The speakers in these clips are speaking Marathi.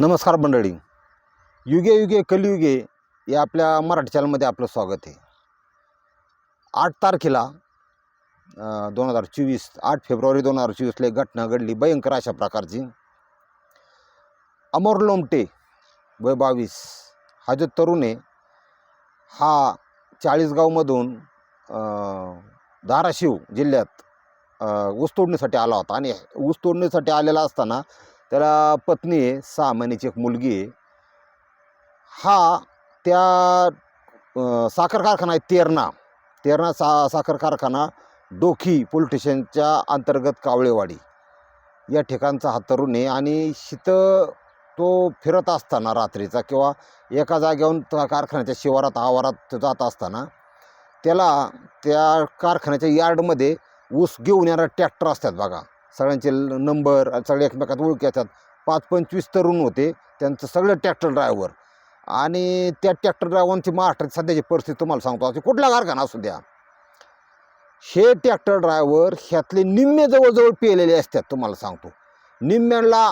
नमस्कार मंडळी. युगे युगे कलियुगे या आपल्या मराठी चॅनलमध्ये आपलं स्वागत आहे. आठ तारखेला दोन हजार चोवीस आठ फेब्रुवारी दोन हजार चोवीसला एक घटना घडली भयंकर अशा प्रकारची. अमर लोमटे वय बावीस हा जो तरुण आहे हा चाळीसगावमधून धाराशिव जिल्ह्यात ऊस तोडणीसाठी आला होता आणि ऊस तोडणीसाठी आलेला असताना त्याला पत्नी आहे सहा महिन्याची एक मुलगी आहे. हा त्या साखर कारखाना आहे तेरणा. तेरणा सा साखर कारखाना डोकी पोलीस स्टेशनच्या अंतर्गत कावळेवाडी. या ठिकाणचा हा तरुण आहे आणि शीतं तो फिरत असताना रात्रीचा किंवा एका जागेहून त्या कारखान्याच्या शिवारात आवारात तो जात असताना त्याला त्या कारखान्याच्या यार्डमध्ये ऊस घेऊन येणारा ट्रॅक्टर असतात बघा. सगळ्यांचे नंबर आणि सगळे एकमेकात ओळखी असतात पाच पंचवीस तरुण होते. त्यांचं सगळं ट्रॅक्टर ड्रायव्हर आणि त्या ट्रॅक्टर ड्रायव्हरची महाराष्ट्रात सध्याची परिस्थिती तुम्हाला सांगतो. असे कुठला कारखाना असू द्या. हे ट्रॅक्टर ड्रायव्हर ह्यातले निम्मे जवळजवळ पेलेले असतात तुम्हाला सांगतो. निम्म्याला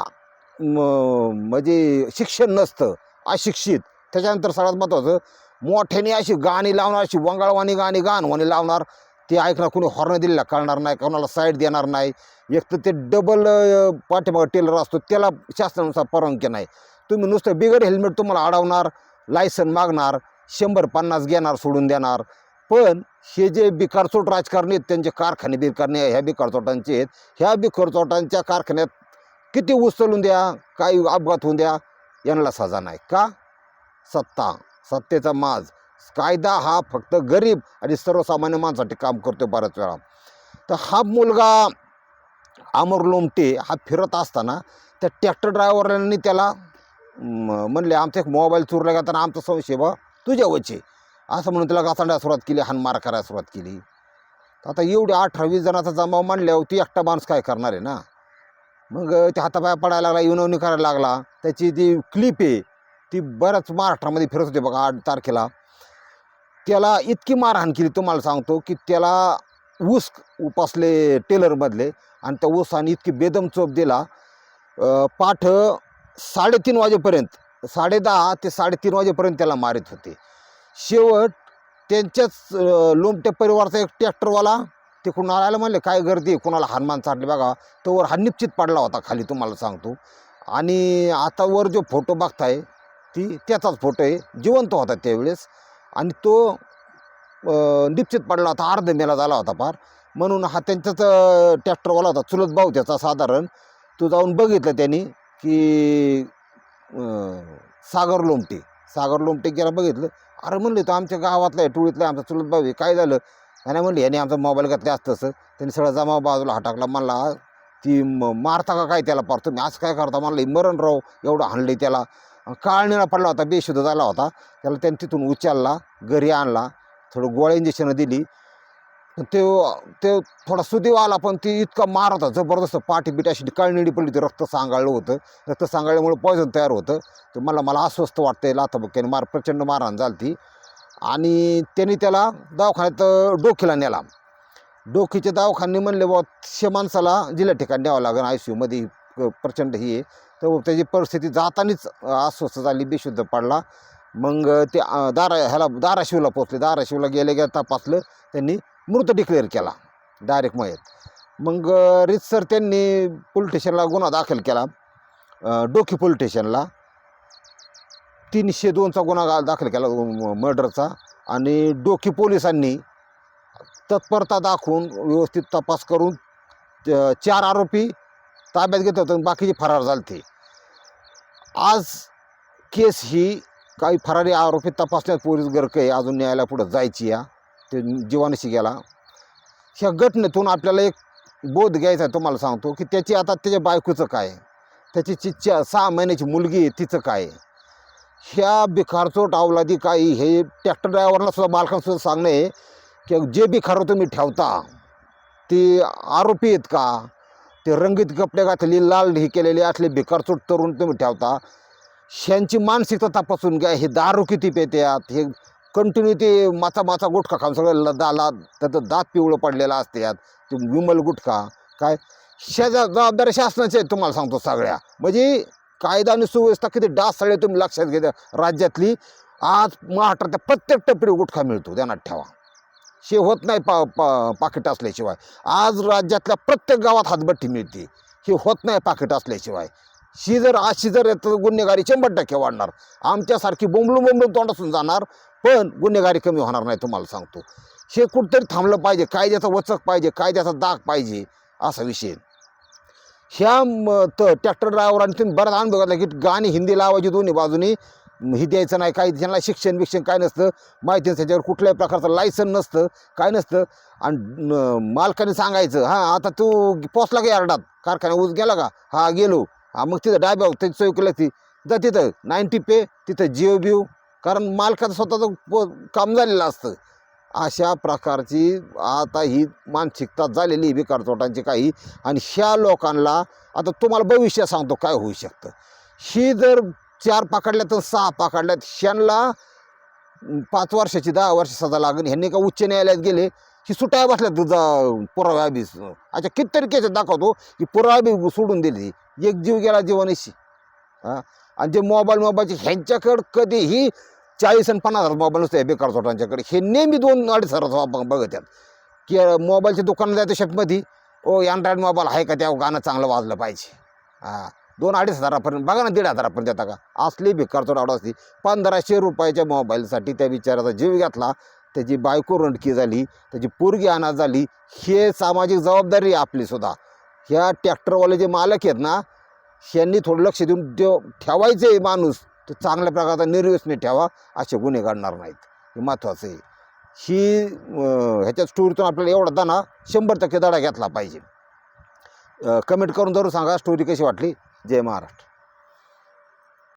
म्हणजे शिक्षण नसतं. अशिक्षित. त्याच्यानंतर सगळ्यात महत्त्वाचं मोठ्याने अशी गाणी लावणार अशी वंगाळवाणी गाणी गाणवाणी लावणार. ते ऐकणार कोणी हॉर्न दिलेला कळणार नाही कोणाला साईड देणार नाही. एक तर ते डबल पाठीमागं टेलर असतो त्याला शासनानुसार परवानगी नाही. तुम्ही नुसतं बिगर हेल्मेट तुम्हाला अडवणार लायसन मागणार शंभर पन्नास घेणार सोडून देणार. पण हे जे बिकारचोट राजकारणी आहेत त्यांचे कारखाने बिरकारणे ह्या बिकारचोटांचे आहेत. ह्या बिकारचोटांच्या कारखान्यात किती उचलून द्या काही अपघात होऊन द्या यांना सजा नाही. का? सत्ता. सत्तेचा माज. कायदा हा फक्त गरीब आणि सर्वसामान्य माणसाठी काम करतो बऱ्याच वेळा. तर हा मुलगा अमर लोमटे हा फिरत असताना त्या ट्रॅक्टर ड्रायव्हरांनी त्याला म्हणले आमचा एक मोबाईल चोरला गेला तर आमचा संशय बा तुझ्या वचे. असं म्हणून त्याला गासांडायला सुरुवात केली हानमार करायला सुरुवात केली. तर आता एवढी अठरा वीस जणाचा जमाव मांडल्यावर ती एकटा माणूस काय करणार आहे ना? मग ते हातापाया पडायला लागला युनवणी करायला लागला. त्याची जी क्लिप आहे ती बऱ्याच महाराष्ट्रामध्ये फिरत होते बघा आठ तारखेला. त्याला इतकी मारहाण केली तुम्हाला सांगतो की त्याला ऊस उपासले टेलरमधले आणि त्या ऊसाने इतकी बेदम चोप दिला. पाठ साडेतीन वाजेपर्यंत साडेदहा ते साडेतीन वाजेपर्यंत त्याला मारित होते. शेवट त्यांच्याच लोमट्या परिवाराचा एक ट्रॅक्टरवाला तिकडून आल्याला म्हणले काय गर्दी आहे? कोणाला हनुमान चाटले बघा. तोवर हा निश्चित पडला होता खाली तुम्हाला सांगतो. आणि आता वर जो फोटो बघताय ती त्याचाच फोटो आहे जिवंत होता त्यावेळेस. आणि तो निश्चित पडला होता अर्ध मेला झाला होता फार म्हणून हा त्यांचाच ट्रॅक्टरवाला होता चुलत भाऊ त्याचा साधारण. तो जाऊन बघितलं त्यांनी की सागर लोमटे. सागर लोमटे गेला बघितलं. अरे म्हणले तो आमच्या गावातला आहे टोळीतला आमचा चुलत भाऊ आहे काय झालं? आणि म्हणले याने आमचा मोबाईल घातला असतं तसं त्यांनी सगळा जमा बाजूला हटाकला म्हणला ती म मारता का काय त्याला पार? तुम्ही असं काय करता? म्हणलं मरण राव एवढं हाणले त्याला. काळणीला पडला होता बेशुद्ध झाला होता. त्याला त्यांनी तिथून उचलला घरी आणला. थोडं गोळ्या इंजेक्शनं दिली. पण ते ते थोडा सुदैव आला पण ती इतका मार होता. जबरदस्त पाठी बिटी अशी कळनिडी पडली ते रक्त सांगाळलं होतं. रक्त सांगाळल्यामुळे पॉयझन तयार होतं. तर मला मला अस्वस्थ वाटतं लाथाबुक्याने मार प्रचंड मारहाण झाली ती आणि त्यांनी त्याला दवाखान्यात डोकीला नेला. डोकीच्या दवाखाने म्हणले बुवा शे माणसाला जिल्हा ठिकाणी न्यावं लागेल आय सी यूमध्ये प्रचंड ही आहे. तर त्याची परिस्थिती जातानीच अस्वस्थ झाली बेशुद्ध पडला. मग ते दारा ह्याला धाराशिवला पोचले धाराशिवला गेले गेले तपासलं त्यांनी मृत डिक्लेअर केला डायरेक्ट मयत. मग रितसर त्यांनी पोलीस स्टेशनला गुन्हा दाखल केला. डोकी पोलीस स्टेशनला. तीनशे दोनचा गुन्हा दाखल केला मर्डरचा. आणि डोकी पोलिसांनी तत्परता दाखवून व्यवस्थित तपास करून चार आरोपी ताब्यात घेत होतं बाकीचे फरार झाले ते. आज केस ही काही फरारी आरोपी तपासण्यात पोलीस गर्क आहे. अजून न्यायालया पुढं जायची या ते जीवानशी गेला. ह्या घटनेतून आपल्याला एक बोध घ्यायचा आहे तुम्हाला सांगतो की त्याची आता त्याच्या बायकोचं काय त्याची चिच्च्या सहा महिन्याची मुलगी आहे तिचं काय ह्या बिखारचोट अवलादी काही हे ट्रॅक्टर ड्रायव्हरला सुद्धा मालकांसुद्धा सांगणं आहे की जे बिखार तुम्ही ठेवता ते आरोपी आहेत का? ते रंगीत कपडे घातलेली लाल हे केलेले असले भिकारचोट तरुण तुम्ही ठेवता. ह्यांची मानसिकता तपासून घ्या हे दारू किती पेत्यात? हे कंटिन्यू ते माचा माचा गुटखा खाऊन सगळं ल- दाला त्याचं दात पिवळं पडलेलं असतात ते विमल गुटखा काय? ह्या जबाबदारी जबाबदाऱ्या शासनाच्या आहेत तुम्हाला सांगतो सगळ्या. म्हणजे कायदा आणि सुव्यवस्था किती डास सगळे तुम्ही लक्षात घ्या राज्यातली आज महाराष्ट्रात प्रत्येक टपरी गुटखा मिळतो ध्यानात ठेवा. हे होत नाही पा पा पाकिट असल्याशिवाय. आज राज्यातल्या प्रत्येक गावात हातभट्टी मिळते. हे होत नाही पाकिट असल्याशिवाय. ही जर अशी जर येतं गुन्हेगारी शंभर टक्के वाढणार. आमच्यासारखी बोंबलून बोंबलून तोंडासून जाणार पण गुन्हेगारी कमी होणार नाही तुम्हाला सांगतो. हे कुठंतरी थांबलं पाहिजे. कायद्याचा वचक पाहिजे कायद्याचा दाग पाहिजे असा विषय. ह्या म- त ट्रॅक्टर ड्रायव्हरांनी तुम्ही बराच अनुभव घेतला की गाणी हिंदी लावायची दोन्ही बाजूनी. हे द्यायचं नाही काही त्यांना शिक्षण बिक्षण काय नसतं. माहिती नसतं त्याच्यावर कुठल्याही प्रकारचं लायसन नसतं काय नसतं. आणि मालकाने सांगायचं हां आता तू पोचला का यार्डात? कारखाना ऊस गेला का? हा गेलो. हा मग तिथं डायब्या त्याची सोय केली ती तर तिथं नाईन्टी पे तिथं जिओ बिओ. कारण मालकाचं स्वतःचं काम झालेलं असतं. अशा प्रकारची आता ही मानसिकता झालेली आहे बेकार काही. आणि ह्या लोकांना आता तुम्हाला भविष्य सांगतो काय होऊ शकतं. ही जर चार पकडल्या तर सहा पकडल्यात. ह्यांना पाच वर्षाची दहा वर्ष सजा लागेल. ह्यांनी का उच्च न्यायालयात गेले. ही सुटाया बसल्या तुझा पुराव्याबी अच्छा कितीतरी केस दाखवतो. की पुराव्याबी सोडून दिली. एक जीव गेला जीवनाशी. हां? आणि जे मोबाईल मोबाईलचे ह्यांच्याकडं कधीही चाळीस आणि पन्नास हजार मोबाईल नसते बेकार चोटांच्याकडे हे नेहमी दोन अडीच हजार ब- बघत आहेत की मोबाईलच्या दुकानात जायचं शेपमध्ये ओ अँड्रॉइड मोबाईल आहे का त्या गाणं चांगलं वाजलं पाहिजे. हां. दोन अडीच हजारापर्यंत बघा ना दीड हजारापर्यंत येतात का? असली बेकार चोट आवड असते पंधराशे रुपयाच्या मोबाईलसाठी त्या विचाराचा जीव घेतला. त्याची बायको रंडकी झाली त्याची पोरगी अनाथ झाली. हे सामाजिक जबाबदारी आहे आपली सुद्धा. ह्या ट्रॅक्टरवाले जे मालक आहेत ना ह्यांनी थोडं लक्ष देऊन ते ठेवायचं आहे माणूस. तर चांगल्या प्रकारचा निर्व्यसने ठेवा असे गुन्हे घडणार नाहीत. हे महत्त्वाचं आहे. ही ह्याच्या स्टोरीतून आपल्याला एवढा दाना शंभर टक्के दडा घेतला पाहिजे. कमेंट करून जरूर सांगा स्टोरी कशी वाटली? जय महाराष्ट्र.